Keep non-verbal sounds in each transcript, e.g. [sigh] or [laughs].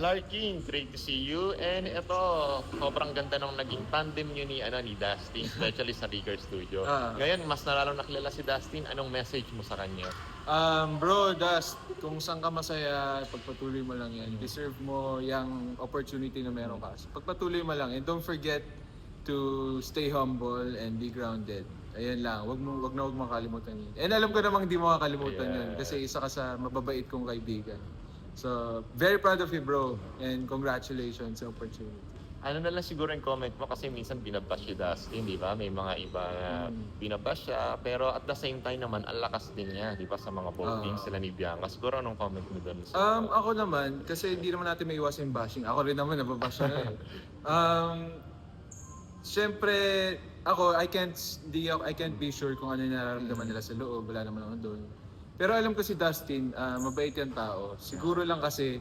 Larkin, great to see you. And ito, sobrang ganda nung naging tandem nyo ni, ano, ni Dustin, [laughs] especially sa Rigger Studio. Ah. Ngayon, mas nalalong nakilala si Dustin. Anong message mo sa kanya? Um, bro, Dust, kung saan ka masaya, pagpatuloy mo lang yan. Deserve mo yung opportunity na meron ka. So, pagpatuloy mo lang. And don't forget to stay humble and be grounded. Ayan lang, wag mo wag na wag makalimutan yun. And alam ko namang hindi mo makakalimutan Yeah. yun kasi isa ka sa mababait kong kaibigan. So, very proud of you, bro. And congratulations sa opportunity. Ano na lang siguro yung comment mo kasi minsan binabash si Dustin, di ba? May mga iba na Hmm. binabash siya, pero at the same time naman, ang lakas din niya, di ba? Sa mga voting Ah. sila ni Bianca. Siguro anong comment mo doon? Sa... Um, ako naman, kasi hindi naman natin may iwasan yung bashing. Ako rin naman, nababash na eh. [laughs] Um, Siyempre, ako, I can't, di, ako- I can't be sure kung ano yung nararamdaman nila sa loob. Wala naman ako doon. Pero alam ko si Dustin, ah, mabait yung tao. Siguro lang kasi,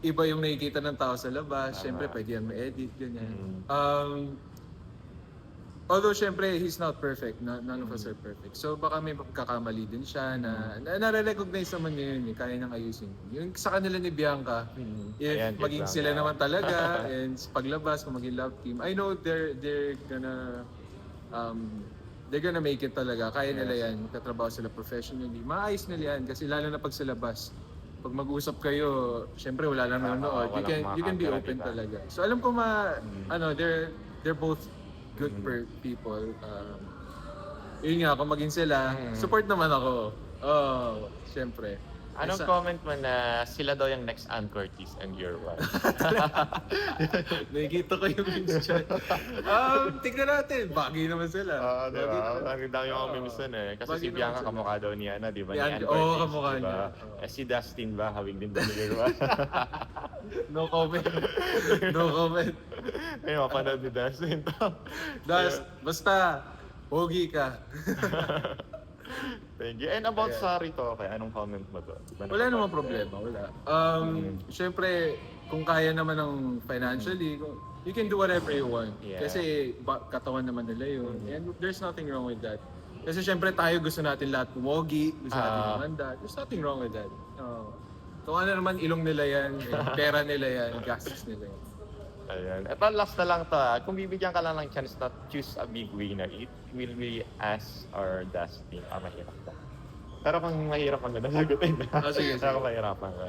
iba yung nakikita ng tao sa labas. Siyempre, pwede yan ma-edit, ganyan. Mm. Um, although, siyempre, he's not perfect. No, none of us are perfect. So, baka may pagkakamali din siya na, na nare-recognize naman niya yun. Eh, kaya niyang ayusin. Yung sa kanila ni Bianca, Mm. if Ayan, maging good sila lang. naman talaga [laughs] and sa paglabas kung maging love team I know they're they're gonna um they're gonna make it talaga. Kaya nila yan katrabaho sila professionally. Maayos nila yan kasi lalo na pag sa labas. Pag mag-usap kayo syempre wala lang nanonood. You can you can be open talaga. So alam ko ma Mm. ano they're they're both good Mm. per people. Um, yun nga kung maging sila Mm. support naman ako. Oh syempre Anong Sa- comment mo na sila daw yung next Ann Curtis and your wife? [laughs] Nakikita ko yung memes dyan. um, tignan natin. Bagay naman sila. Oo, di Bagay ba? naman. Ang dami yung Oo. memes nun eh. Kasi Bagay si naman Bianca sila. kamukha daw ni Ana, di ba? Ni Ni Ann- oo, Curtis, kamukha di ba? niya. Oo. Eh, si Dustin ba? Hawig din ba ni Lirwa? [laughs] No comment. no comment. Ngayon, mapanood ni Dustin to. [laughs] Das, basta, pogi ka. [laughs] Thank you. And about sa Rito, okay, anong comment mo doon? Wala namang problema, wala. Um, Mm. syempre, kung kaya naman ng financially, kung- you can do whatever you want. Yeah. Kasi ba, katawan naman nila yun. Mm. And there's nothing wrong with that. Kasi syempre tayo gusto natin lahat pumogi, gusto natin Ah. kumanda. There's nothing wrong with that. Oh. Kung ano naman ilong nila yan, eh, pera nila yan, [laughs] gastos nila yan. Ayan. Ito, last na lang to ah. Kung bibigyan ka lang ng chance na choose a big winner, it will be us or Dustin. Ah, mahirap ba? Pero kung mahirap ang ganda, sagutin na. Ah, sige, sige. Kung mahirapan ka.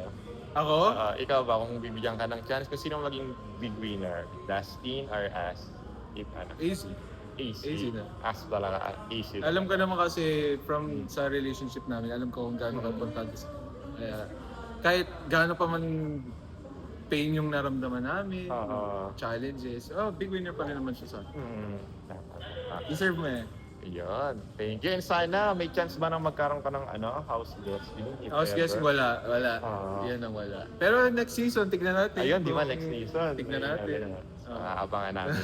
Ako? Ah, ikaw ba, kung bibigyan ka ng chance, kung sino maging big winner? Dustin or us? If, ano? Easy. Easy. Easy na. Us talaga. ah, Easy. Alam ko naman kasi from sa relationship namin, alam ko kung gaano ka importante sa Kaya kahit gaano pa man pain yung naramdaman namin, Oo. challenges, oh, big winner pa rin naman siya sa akin. Mm. Ah, Deserve mo eh. Yun. Thank you. And sana, may chance ba na magkaroon ka ng ano, house guest? If House guest, ever? wala, wala. Ah. Yan ang wala. Pero next season, tignan natin. Ayun, di ba kung- next season? Tignan Ayun, natin. ayun. Ah, abangan natin.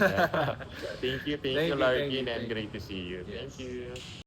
[laughs] thank you, thank, Thank you, you, Larkin, thank you, and thank you. great to see you. Yes. Thank you.